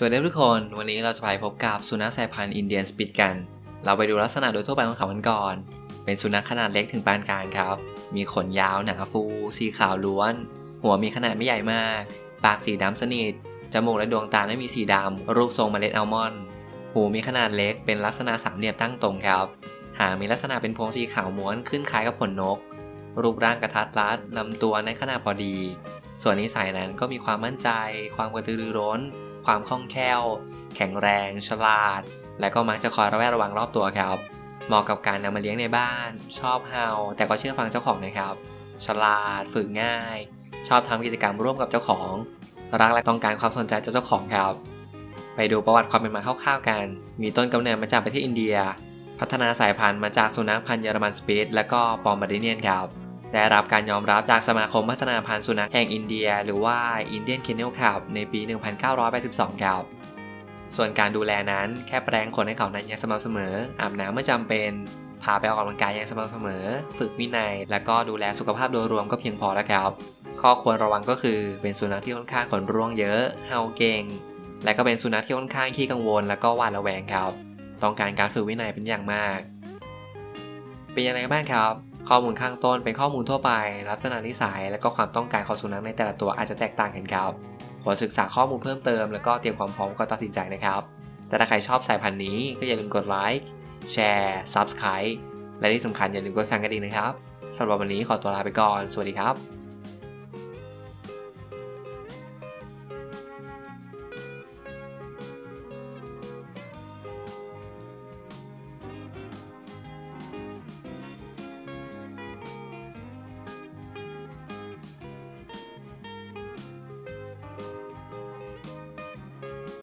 สวัสดีทุกคน วันนี้เราจะไปพบกับสุนัขสายพันธุ์อินเดียนสปิดกัน เราไปดูลักษณะโดยทั่วไปของเขากันก่อน เป็นสุนัขขนาดเล็กถึงปานกลางครับ มีขนยาวหนาฟู สีขาวล้วน หัวมีขนาดไม่ใหญ่มาก ปากสีดำสนิท จมูกและดวงตาไม่มีสีดำ รูปทรงเมล็ดอัลมอนด์ หูมีขนาดเล็ก เป็นลักษณะสามเหลี่ยมตั้งตรงครับ หางมีลักษณะเป็นพวงสีขาวม้วนขึ้นคล้ายกับขนนก รูปร่างกระทัดรัดลำตัวในขนาดพอดี ส่วนนิสัยนั้นก็มีความมั่นใจ ความกระตือรือร้น ความคล่องแคล่ว แข็งแรง ฉลาด และก็มักจะคอยระแวดระวังรอบตัวครับ เหมาะกับการนำมาเลี้ยงในบ้าน ชอบเห่า แต่ก็เชื่อฟังเจ้าของนะครับ ฉลาด ฝึกง่าย ชอบทำกิจกรรมร่วมกับเจ้าของ รักและต้องการความสนใจจากเจ้าของครับ ไปดูประวัติความเป็นมาคร่าวๆกัน มีต้นกำเนิดมาจากประเทศอินเดีย พัฒนาสายพันธุ์มาจากสุนัขพันธุ์เยอรมันสปีดและก็ปอมบาร์ดิเนียนครับ ได้รับการยอมรับจากสมาคมพัฒนาพันธุ์สุนัขแห่งอินเดีย หรือว่า Indian Kennel Club ในปี 1982ครับส่วนการดูแลนั้นแค่แปรงขนให้เขานั้นอย่างสม่ำเสมอ อาบน้ำเมื่อจำเป็น พาไปออกกำลังกายอย่างสม่ำเสมอ ฝึกวินัย และก็ดูแลสุขภาพโดยรวมก็เพียงพอแล้วครับ ข้อควรระวังก็คือเป็นสุนัขที่ค่อนข้างขนร่วงเยอะเห่าเก่ง และก็เป็นสุนัขที่ค่อนข้างขี้กังวล และก็หวาดระแวงครับ ต้องการการฝึกวินัยเป็นอย่างมาก เป็นยังไงบ้างครับ ข้อมูลข้างต้นเป็นข้อมูลทั่วไป ลักษณะนิสัย และก็ความต้องการของสุนัขในแต่ละตัวอาจจะแตกต่างกันครับขอศึกษาข้อมูลเพิ่มเติมแล้วก็เตรียมความพร้อมก่อนตัดสินใจนะครับ แต่ถ้าใครชอบสายพันธุ์นี้ก็อย่าลืมกดไลค์แชร์ซับสไคร b e และที่สำคัญอย่าลืมกดสั่งกระดิ่งนะครับสำหรับวันนี้ขอตัวลาไปก่อน สวัสดีครับ